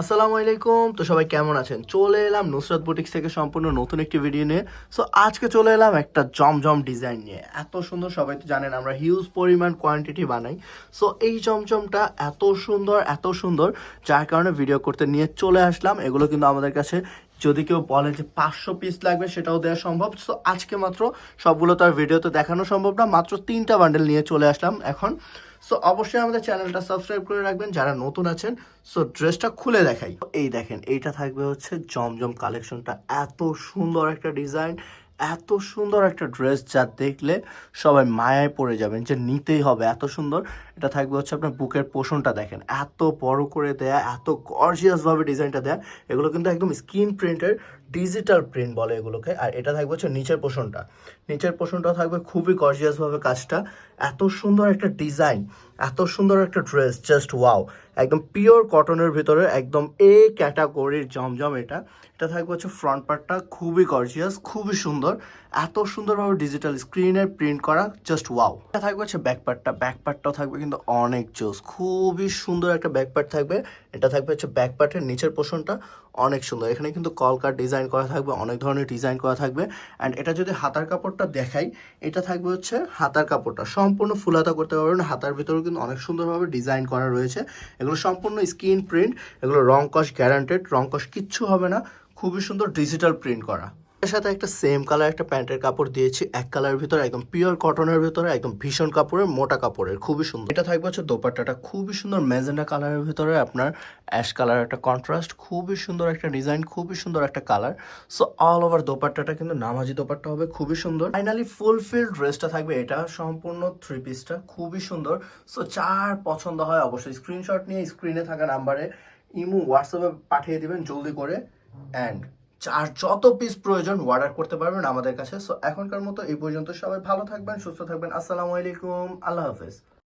আসসালামু আলাইকুম। তো সবাই কেমন আছেন? চলে এলাম নুসরাত বুটিক্স থেকে সম্পূর্ণ নতুন একটি ভিডিও নিয়ে। সো আজকে চলে এলাম একটা জমজম ডিজাইন নিয়ে। এত সুন্দর, সবাই তো জানেন আমরা হিউজ পরিমাণ কোয়ান্টিটি বানাই। সো এই জমজমটা এত সুন্দর এত সুন্দর, যার কারণে ভিডিও করতে নিয়ে চলে আসলাম। এগুলো কিন্তু আমাদের কাছে যদি কেউ বলে যে পাঁচশো পিস লাগবে, সেটাও দেওয়া সম্ভব। সো আজকে মাত্র সবগুলো তো আর ভিডিওতে দেখানো সম্ভব না। মাত্র তিনটা বান্ডেল নিয়ে চলে আসলাম এখন। সো অবশ্যই আমাদের চ্যানেলটা সাবস্ক্রাইব করে রাখবেন, যারা নতুন আছেন। সো ড্রেসটা খুলে দেখাই। এই দেখেন, এইটা থাকবে হচ্ছে জমজম কালেকশনটা। এত সুন্দর একটা ডিজাইন, এত সুন্দর একটা ড্রেস, যা দেখলে সবাই মায়ায় পড়ে যাবেন যে নিতেই হবে, এত সুন্দর। এটা থাকবে হচ্ছে আপনার বুকের পোষণটা দেখেন। এত বড় করে দেয়া, এত গর্জিয়াসভাবে ডিজাইনটা দেয়া, এগুলো কিন্তু একদম স্ক্রিন প্রিন্টের ডিজিটাল প্রিন্ট বলে এগুলোকে। আর এটা থাকবে হচ্ছে নিচের পোষণটা। নিচের পোষণটা থাকবে খুবই গর্জিয়াসভাবে কাজটা। এত সুন্দর একটা ডিজাইন এত সুন্দর একটা ড্রেস জাস্ট ওয়াও একদম পিওর কটনের ভিতরে, একদম এ ক্যাটাগরির জমজম এটা। এটা থাকবে হচ্ছে ফ্রন্ট পার্টটা খুবই গর্জিয়াস খুবই সুন্দর। এত সুন্দরভাবে ডিজিটাল স্ক্রিনে প্রিন্ট করা জাস্ট ওয়াও এটা থাকবে হচ্ছে ব্যাক পার্টটা ব্যাক পার্টটাও থাকবে কিন্তু অনেক জোস। খুবই সুন্দর একটা ব্যাক পার্ট থাকবে। এটা থাকবে হচ্ছে ব্যাক পার্টের নিচের পোর্শনটা অনেক সুন্দর। এখানে কিন্তু কলকার ডিজাইন করা থাকবে, অনেক ধরনের ডিজাইন করা থাকবে। অ্যান্ড এটা যদি হাতার কাপড়টা দেখাই, এটা থাকবে হচ্ছে হাতার কাপড়টা। সম্পূর্ণ ফুল হাতা করতে পারবেন। হাতার ভিতরেও কিন্তু অনেক সুন্দরভাবে ডিজাইন করা রয়েছে। এগুলো সম্পূর্ণ স্ক্রিন প্রিন্ট এগুলো রং কস গ্যারান্টেড রং কস কিচ্ছু হবে না। খুবই সুন্দর ডিজিটাল প্রিন্ট করা। সাথে একটা সেম কালার একটা প্যান্টের কাপড় দিয়েছি। এক কালারের ভিতরে একদম পিওর কটনের ভিতরে একদম ভীষণ কাপড়ের, মোটা কাপড়ের, খুবই সুন্দর। এটা থাকবে হচ্ছে দোপাট্টাটা। খুবই সুন্দর ম্যাজেন্ডা কালারের ভিতরে আপনার অ্যাশ কালার একটা কন্ট্রাস্ট খুবই সুন্দর একটা ডিজাইন খুবই সুন্দর একটা কালার সো অল ওভার দোপাট্টাটা কিন্তু নামাজি দোপাট্টা হবে, খুবই সুন্দর। ফাইনালি ফুলফিল ড্রেসটা থাকবে। এটা সম্পূর্ণ থ্রি পিসটা খুবই সুন্দর। সো যার পছন্দ হয় অবশ্যই স্ক্রিনশট নিয়ে স্ক্রিনে থাকা নাম্বারে ইমু হোয়াটসঅ্যাপে পাঠিয়ে দিবেন জলদি করে। অ্যান্ড আর যত পিস প্রয়োজন অর্ডার করতে পারবেন আমাদের কাছে। সো এখনকার মতো এই পর্যন্ত সবাই ভালো থাকবেন, সুস্থ থাকবেন। আসসালামু আলাইকুম। আল্লাহ হাফেজ।